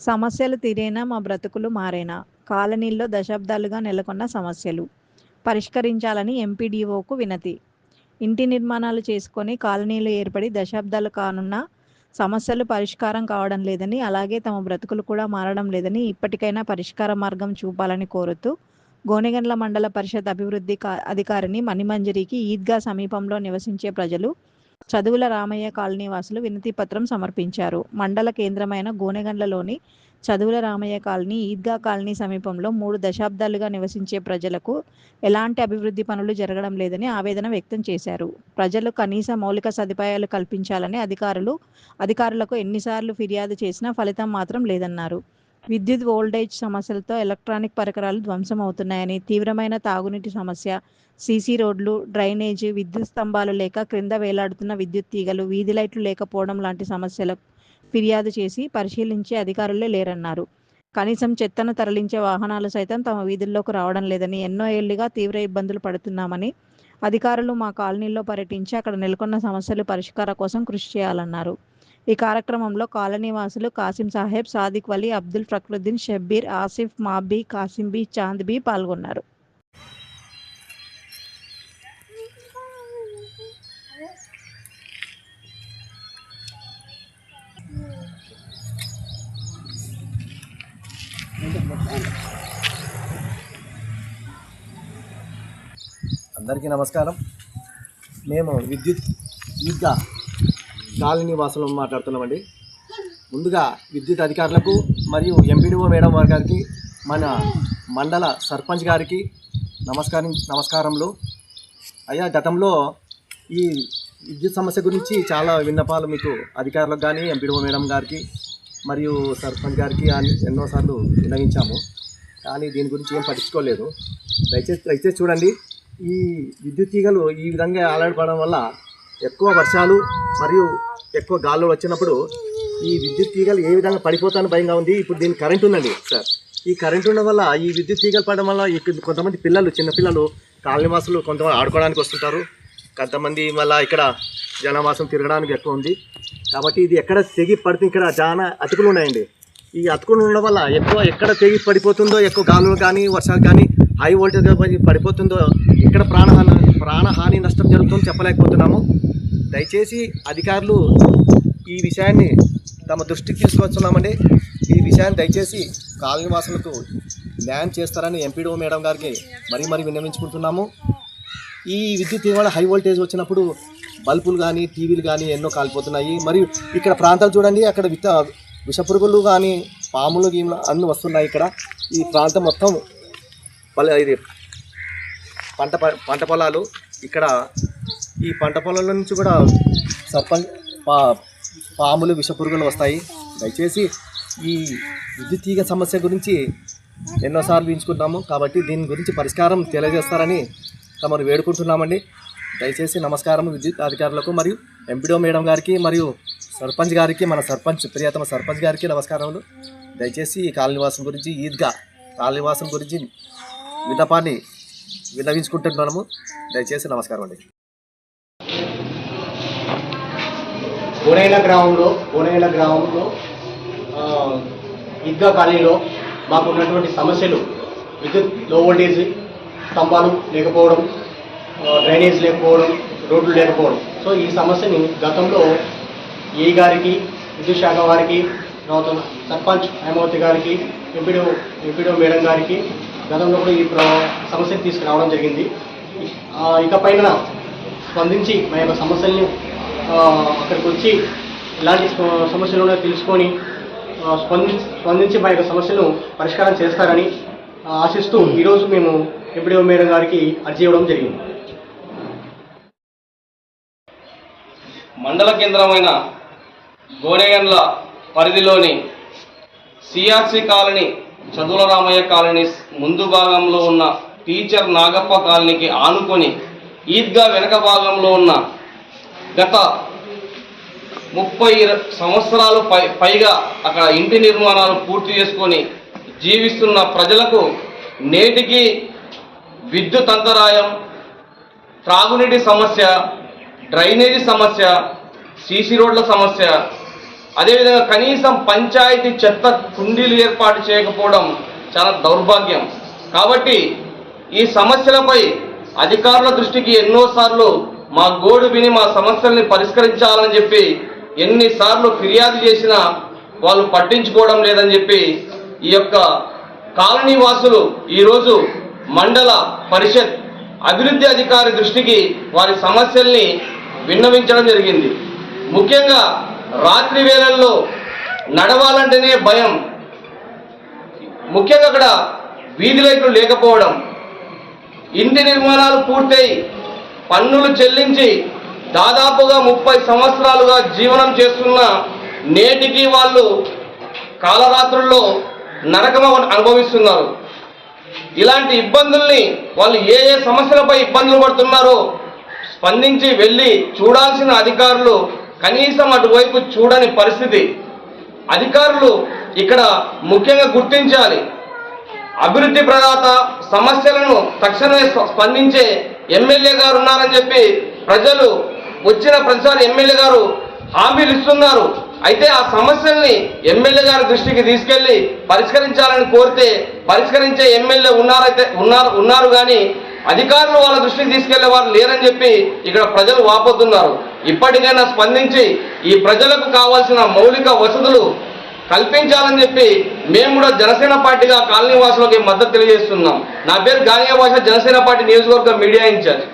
సమస్యలు తీరేనా మా బ్రతుకులు మారేనా కాలనీల్లో దశాబ్దాలుగా నెలకొన్న సమస్యలు. పరిష్కరించాలని ఎంపీడీఓకు వినతి. ఇంటి నిర్మాణాలు చేసుకొని కాలనీలు ఏర్పడి దశాబ్దాలు కానున్న సమస్యలు పరిష్కారం కావడం లేదని అలాగే తమ బ్రతుకులు కూడా మారడం లేదని ఇప్పటికైనా పరిష్కార మార్గం చూపాలని కోరుతూ గోనెగండ్ల మండల పరిషత్ అభివృద్ధి కా- అధికారిని మణిమంజరికి ఈద్గా సమీపంలో నివసించే ప్రజలు చదువుల రామయ్య కాలనీ వాసులు వినతి పత్రం సమర్పించారు. మండల కేంద్రమైన గోనెగండ్లలోని చదువుల రామయ్య కాలనీ ఈద్గా కాలనీ సమీపంలో మూడు దశాబ్దాలుగా నివసించే ప్రజలకు ఎలాంటి అభివృద్ధి పనులు జరగడం లేదని ఆవేదన వ్యక్తం చేశారు. ప్రజలు కనీస మౌలిక సదుపాయాలు కల్పించాలని అధికారులు అధికారులకు ఎన్నిసార్లు ఫిర్యాదు చేసినా ఫలితం మాత్రం లేదన్నారు. విద్యుత్ వోల్టేజ్ సమస్యలతో ఎలక్ట్రానిక్ పరికరాలు ధ్వంసం అవుతున్నాయని తీవ్రమైన తాగునీటి సమస్య సీసీ రోడ్లు డ్రైనేజీ విద్యుత్ స్తంభాలు లేక క్రింద వేలాడుతున్న విద్యుత్ తీగలు వీధి లైట్లు లేకపోవడం లాంటి సమస్యలకు ఫిర్యాదు చేసి పరిశీలించే అధికారులే లేరన్నారు. కనీసం చెత్తను తరలించే వాహనాలు సైతం తమ వీధుల్లోకి రావడం లేదని ఎన్నో ఏళ్ళుగా తీవ్ర ఇబ్బందులు పడుతున్నామని అధికారులు మా కాలనీలో పర్యటించి అక్కడ నెలకొన్న సమస్యలు పరిష్కార కోసం కృషి చేయాలన్నారు. ఈ కార్యక్రమంలో కాలనీ వాసులు కాసిం సాహెబ్ సాదిక్ వలీ అబ్దుల్ ఫక్రుద్దీన్ షబ్బీర్ ఆసిఫ్ మాబీ కాసింబీ చాంద్బీ పాల్గొన్నారు. అందరికీ నమస్కారం. మేము విద్యుత్ ఈద్గా కాలనీ వాసులు మాట్లాడుతున్నామండి. ముందుగా విద్యుత్ అధికారులకు మరియు ఎంపీడీఓ మేడం వారి గారికి మన మండల సర్పంచ్ గారికి నమస్కారం నమస్కారములు. అయ్యా గతంలో ఈ విద్యుత్ సమస్య గురించి చాలా విన్నపాలు మీకు అధికారులకు కానీ ఎంపీడీఓ మేడం గారికి మరియు సర్పంచ్ గారికి ఎన్నోసార్లు విన్నవించాము. కానీ దీని గురించి ఏం పట్టించుకోలేదు. దయచేసి దయచేసి చూడండి. ఈ విద్యుత్ తీగలు ఈ విధంగా ఆలాడపడడం వల్ల ఎక్కువ వర్షాలు మరియు ఎక్కువ గాలులు వచ్చినప్పుడు ఈ విద్యుత్ తీగలు ఏ విధంగా పడిపోతాను భయంగా ఉంది. ఇప్పుడు దీని కరెంట్ ఉందండి సార్ ఈ కరెంట్ ఉండడం వల్ల ఈ విద్యుత్ తీగలు పడడం వల్ల కొంతమంది పిల్లలు చిన్నపిల్లలు కాలనీవాసులు కొంతమంది ఆడుకోవడానికి వస్తుంటారు. కొంతమంది మళ్ళీ ఇక్కడ జనవాసం తిరగడానికి ఎక్కువ ఉంది. కాబట్టి ఇది ఎక్కడ తెగి పడితే ఇక్కడ చాలా అతుకులు ఉన్నాయండి. ఈ అతుకులు ఉండడం వల్ల ఎక్కువ ఎక్కడ తెగి పడిపోతుందో ఎక్కువ గాలులు కానీ వర్షాలు కానీ హై వోల్టేజ్ పడిపోతుందో ఎక్కడ ప్రాణహాని ప్రాణహాని నష్టం జరుగుతుందని చెప్పలేకపోతున్నాము. దయచేసి అధికారులు ఈ విషయాన్ని తమ దృష్టికి తీసుకొస్తున్నామండి. ఈ విషయాన్ని దయచేసి కాలనీవాసులకు న్యాయం చేస్తారని ఎంపీడీఓ మేడం గారికి మరీ మరీ విన్నవించుకుంటున్నాము. ఈ విద్యుత్ వల్ల హై వోల్టేజ్ వచ్చినప్పుడు బల్బులు కానీ టీవీలు కానీ ఎన్నో కాలిపోతున్నాయి. మరియు ఇక్కడ ప్రాంతాలు చూడండి అక్కడ విత విషపురుగులు కానీ పాములు గీములు అన్నీ వస్తున్నాయి ఇక్కడ. ఈ ప్రాంతం మొత్తం ఇది పంట ప- పంట పొలాలు ఇక్కడ ఈ పంట పొలాల నుంచి కూడా సర్పంచ్ పా పాములు విషపురుగులు వస్తాయి. దయచేసి ఈ విద్యుత్ తీగ సమస్య గురించి ఎన్నోసార్లు ఎంచుకుంటాము కాబట్టి దీని గురించి పరిష్కారం తెలియజేస్తారని తమను వేడుకుంటున్నామండి. దయచేసి నమస్కారం విద్యుత్ అధికారులకు మరియు ఎంపీడో మేడం గారికి మరియు సర్పంచ్ గారికి మన సర్పంచ్ ప్రియతమ సర్పంచ్ గారికి నమస్కారములు. దయచేసి ఈ కాలనివాసం గురించి ఈద్గా కాలనివాసం గురించి విన్నపాన్ని విన్నవించుకుంటున్నాము. దయచేసి నమస్కారం అండి. కోనేల గ్రామంలో కోనేల గ్రామంలో ఆ, ఈద్గా కాలనీలో మాకు ఉన్నటువంటి సమస్యలు విద్యుత్లో వోల్టేజ్ స్తంభాలు లేకపోవడం డ్రైనేజ్ లేకపోవడం రోడ్లు లేకపోవడం. సో ఈ సమస్యని గతంలో ఏ గారికి విద్యుత్ శాఖ వారికి తర్వాత సర్పంచ్ హేమావతి గారికి ఎంపీడో ఎంపీడో మేడం గారికి గతంలో కూడా ఈ ప్ర- సమస్యను తీసుకురావడం జరిగింది. ఇక ఇకపైన స్పందించి మా యొక్క సమస్యల్ని అక్కడికి వచ్చి ఎలాంటి సమస్యలు ఉన్నాయో తెలుసుకొని స్పందించి స్పందించి మా యొక్క సమస్యను పరిష్కారం చేస్తారని ఆశిస్తూ ఈరోజు మేము ఎంపీడీఓ మేడం గారికి అర్జీ ఇవ్వడం జరిగింది. మండల కేంద్రమైన గోనెగండ్ల పరిధిలోని సిఆర్సి కాలనీ చదువుల రామయ్య కాలనీ ముందు భాగంలో ఉన్న టీచర్ నాగప్ప కాలనీకి ఆనుకొని ఈద్గా వెనక భాగంలో ఉన్న గత ముప్పై సంవత్సరాలు పై పైగా అక్కడ ఇంటి నిర్మాణాలు పూర్తి చేసుకొని జీవిస్తున్న ప్రజలకు నేటికి విద్యుత్ అంతరాయం త్రాగునీటి సమస్య డ్రైనేజీ సమస్య సీసీ రోడ్ల సమస్య అదేవిధంగా కనీసం పంచాయతీ చెత్త కుండీలు ఏర్పాటు చేయకపోవడం చాలా దౌర్భాగ్యం. కాబట్టి ఈ సమస్యలపై అధికారుల దృష్టికి ఎన్నోసార్లు మా గోడు విని మా సమస్యల్ని పరిష్కరించాలని చెప్పి ఎన్నిసార్లు ఫిర్యాదు చేసినా వాళ్ళు పట్టించుకోవడం లేదని చెప్పి ఈ యొక్క కాలనీ వాసులు ఈరోజు మండల పరిషత్ అభివృద్ధి అధికారి దృష్టికి వారి సమస్యల్ని విన్నవించడం జరిగింది. ముఖ్యంగా రాత్రి వేళల్లో నడవాలంటేనే భయం. ముఖ్యంగా అక్కడ వీధి లైట్లు లేకపోవడం. ఇంటి నిర్మాణాలు పూర్తయి పన్నులు చెల్లించి దాదాపుగా ముప్పై సంవత్సరాలుగా జీవనం చేస్తున్న నేటికి వాళ్ళు కాలరాత్రుల్లో నరకం అనుభవిస్తున్నారు. ఇలాంటి ఇబ్బందుల్ని వాళ్ళు ఏ ఏ సమస్యలపై ఇబ్బందులు పడుతున్నారో స్పందించి వెళ్ళి చూడాల్సిన అధికారులు కనీసం అటువైపు చూడని పరిస్థితి. అధికారులు ఇక్కడ ముఖ్యంగా గుర్తించాలి. అభివృద్ధి ప్రదాత సమస్యలను తక్షణమే స్ప- స్పందించే ఎమ్మెల్యే గారు ఉన్నారని చెప్పి ప్రజలు వచ్చిన ప్రతిసారి ఎమ్మెల్యే గారు హామీలు ఇస్తున్నారు. అయితే ఆ సమస్యల్ని ఎమ్మెల్యే గారి దృష్టికి తీసుకెళ్ళి పరిష్కరించాలని కోరితే పరిష్కరించే ఎమ్మెల్యే ఉన్నారైతే ఉన్నారు ఉన్నారు కానీ అధికారులు వాళ్ళ దృష్టికి తీసుకెళ్ళే వారు లేరని చెప్పి ఇక్కడ ప్రజలు వాపోతున్నారు. ఇప్పటికైనా స్పందించి ఈ ప్రజలకు కావాల్సిన మౌలిక వసతులు కల్పించాలని చెప్పి మేము కూడా జనసేన పార్టీగా కాలనీ వాసులకి మద్దతు తెలియజేస్తున్నాం. నా పేరు గానియా భాష జనసేన పార్టీ నియోజకవర్గ మీడియా ఇన్ఛార్జ్.